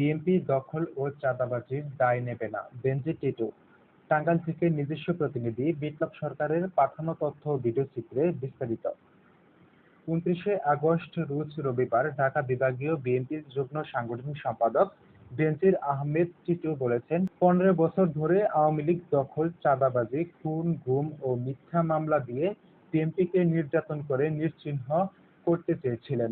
BNP দখল ও চাঁদাবাজির দায় নেবে না। বেনজি টিটু টাঙ্গাইল থেকে নিজস্ব প্রতিনিধি বিপ্লব সরকারের পাঠানো তথ্য ভিডিওচিত্রে বিস্তারিত। উনত্রিশে আগস্ট, রোজ রবিবার ঢাকা বিভাগীয় বিএনপির যুগ্ম সাংগঠনিক সম্পাদক বেনজির আহমেদ টিটু বলেছেন, পনেরো বছর ধরে আওয়ামী লীগ দখল, চাঁদাবাজি, খুন, গুম ও মিথ্যা মামলা দিয়ে বিএনপিকে নির্যাতন করে নিশ্চিহ্ন করতে চেয়েছিলেন।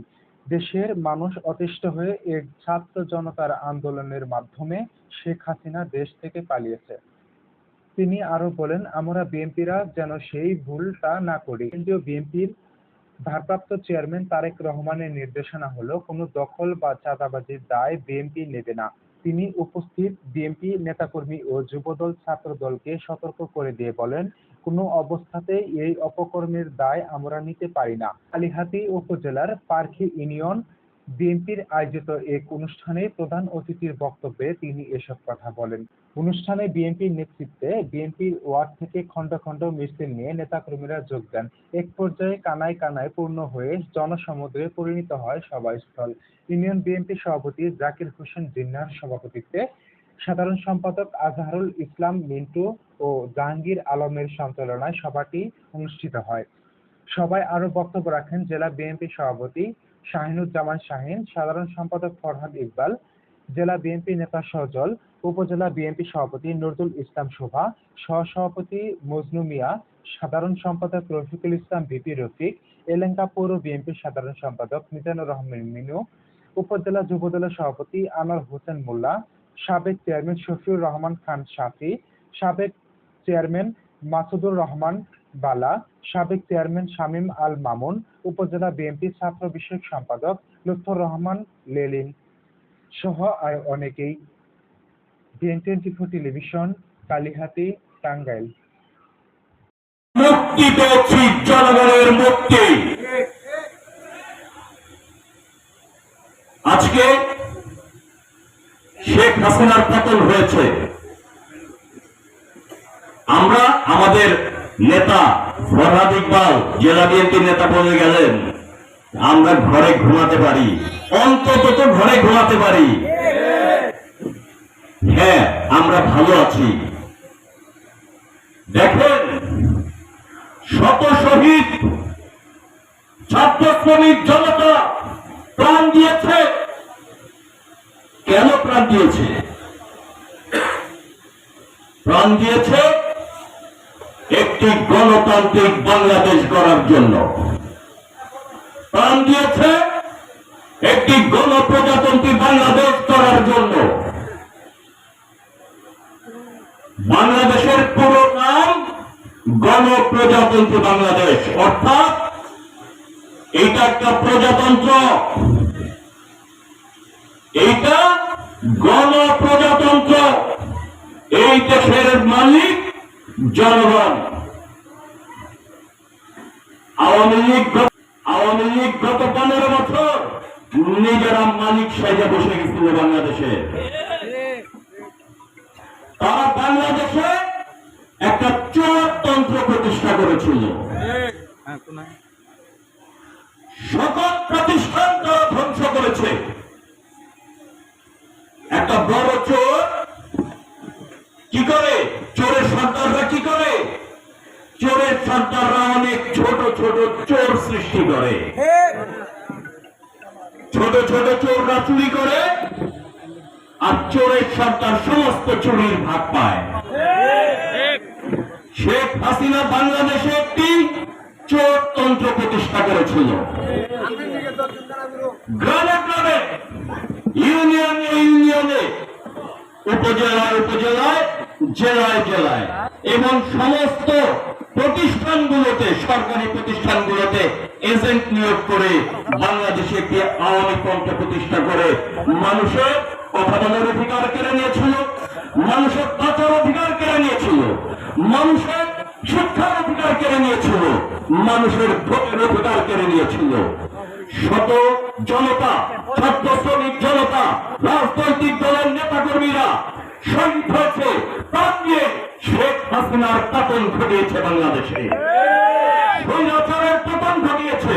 দেশের মানুষ অতিষ্ঠ হয়ে এক ছাত্র জনতার আন্দোলনের মাধ্যমে শেখ হাসিনা দেশ থেকে পালিয়েছে। তিনি আরও বলেন, আমরা বিএনপিরা যেন সেই ভুলটা না করি। কেন্দ্রীয় বিএনপির ভারপ্রাপ্ত চেয়ারম্যান তারেক রহমানের নির্দেশনা হলো, কোনো দখল বা চাঁদাবাজির দায় বিএনপি নেবে না। তিনি উপস্থিত বিএনপি নেতাকর্মী ও যুবদল ছাত্রদলকে সতর্ক করে দিয়ে বলেন, কোনো অবস্থাতেই এই অপকর্মের দায় আমরা নিতে পারি না। কালিহাতী উপজেলার পার্কি ইউনিয়ন বিএনপির আয়োজিত এক অনুষ্ঠানে প্রধান অতিথির বক্তব্যে তিনি এসব কথা বলেন। অনুষ্ঠানে বিএনপির নেতৃত্বে বিএনপির ওয়ার্ড থেকে খণ্ড খণ্ড মিছিল নিয়ে নেতাকর্মীরা যোগ দেন। এক পর্যায়ে কানায় কানায় পূর্ণ হয়ে জনসমুদ্রে পরিণত হয় সভাস্থল। ইউনিয়ন বিএনপি সভাপতি জাকির হোসেন জিন্নার সভাপতিত্বে সাধারণ সম্পাদক আজহারুল ইসলাম মিন্টু ও জাহাঙ্গীর আলমের সঞ্চালনায় সভাটি অনুষ্ঠিত হয়। সবাই আরও বক্তব্য রাখেন জেলা বিএনপি সভাপতি শাহিনুজ্জামান শাহিন, সাধারণ সম্পাদক ফরহাদ ইকবাল, জেলা বিএনপি নেতা সজল, উপজেলা বিএনপি সভাপতি নজরুল ইসলাম শোভা, সহসভাপতি মজনু মিয়া, সাধারণ সম্পাদক রফিকুল ইসলাম ভিপি রফিক এলেঙ্কা পৌর বিএনপির সাধারণ সম্পাদক মিজানুর রহমান মিনু, উপজেলা যুবদলের সভাপতি আনোয়ার হোসেন মোল্লা, সাবেক চেয়ারম্যান শফিউর রহমান খান শাফি, সাবেক চেয়ারম্যান মাসুদুর রহমান বালা সাবেক চেয়ারম্যান শামীম আল মামুন, উপজেলা বিএনপি ছাত্র বিষয়ক সম্পাদক লুৎফর রহমান, লেলিন সহ আর অনেকেই। BN twenty four television Kalihati, Tangail. মুক্তি পেয়েছি জনগণের মুক্তি। আজকে শেখ হাসিনার পতন হয়েছে। আমরা আমাদের নেতা ফরহাদ ইকবাল, জেলা বিএনপির নেতা বলে গেলেন। আমরা ঘরে ঘুমাতে পারি। অন্তত তো ঘরে ঘুমাতে পারি। হ্যাঁ আমরা ভালো আছি। দেখেন, শত শহীদ ছাত্র শ্রমিক জনতা প্রাণ দিয়েছে। কেন প্রাণ দিয়েছে? প্রাণ দিয়েছে একটি গণতান্ত্রিক বাংলাদেশ গড়ার জন্য। প্রাণ দিয়েছে একটি গণপ্রজাতন্ত্রী বাংলাদেশ গড়ার জন্য। বাংলাদেশের পুরো নাম গণপ্রজাতন্ত্রী বাংলাদেশ। অর্থাৎ এটা একটা প্রজাতন্ত্র। এইটা গণপ্রজাতন্ত্র। এই দেশের মালিক জনগণ। আওয়ামী লীগ আওয়ামী লীগ গত পনেরো বছর নিজেরা মালিক সাইজে বসে গেছিল বাংলাদেশে। তারা বাংলাদেশে একটা চোরতন্ত্র প্রতিষ্ঠা করেছিল। সকল প্রতিষ্ঠান তারা ধ্বংস করেছে। একটা বড় সন্তানরা অনেক ছোট ছোট চোর সৃষ্টি করে। ছোট ছোট চোররা চুরি করে আর চোরের সন্তান সমস্ত চুরির ভাগ পায়। শেখ হাসিনা বাংলাদেশে একটি চোরতন্ত্র প্রতিষ্ঠা করেছিল। গ্রামে গ্রামে ইউনিয়নে ইউনিয়নে উপজেলায় উপজেলায় জেলায় জেলায় এবং সমস্ত প্রতিষ্ঠানগুলোতে, সরকারি প্রতিষ্ঠানগুলোতে এজেন্ট নিয়োগ করে বাংলাদেশে একটি আওয়ামী পন্থ প্রতিষ্ঠা করে মানুষের কথা বলার অধিকার কেড়ে নিয়েছিল, মানুষের বাঁচার অধিকার কেড়ে নিয়েছিল, মানুষের শিক্ষার অধিকার কেড়ে নিয়েছিল, মানুষের ভোটের অধিকার কেড়ে নিয়েছিল। শত জনতা, ছাত্র শ্রমিক জনতা, রাজনৈতিক পতন ঘটিয়েছে বাংলাদেশে। পতন ঘটিয়েছে।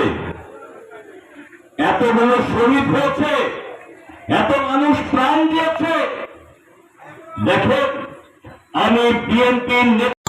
এত মানুষ শহীদ হয়েছে, এত মানুষ প্রাণ দিয়েছে। দেখেন, আমি বিএনপির নেতা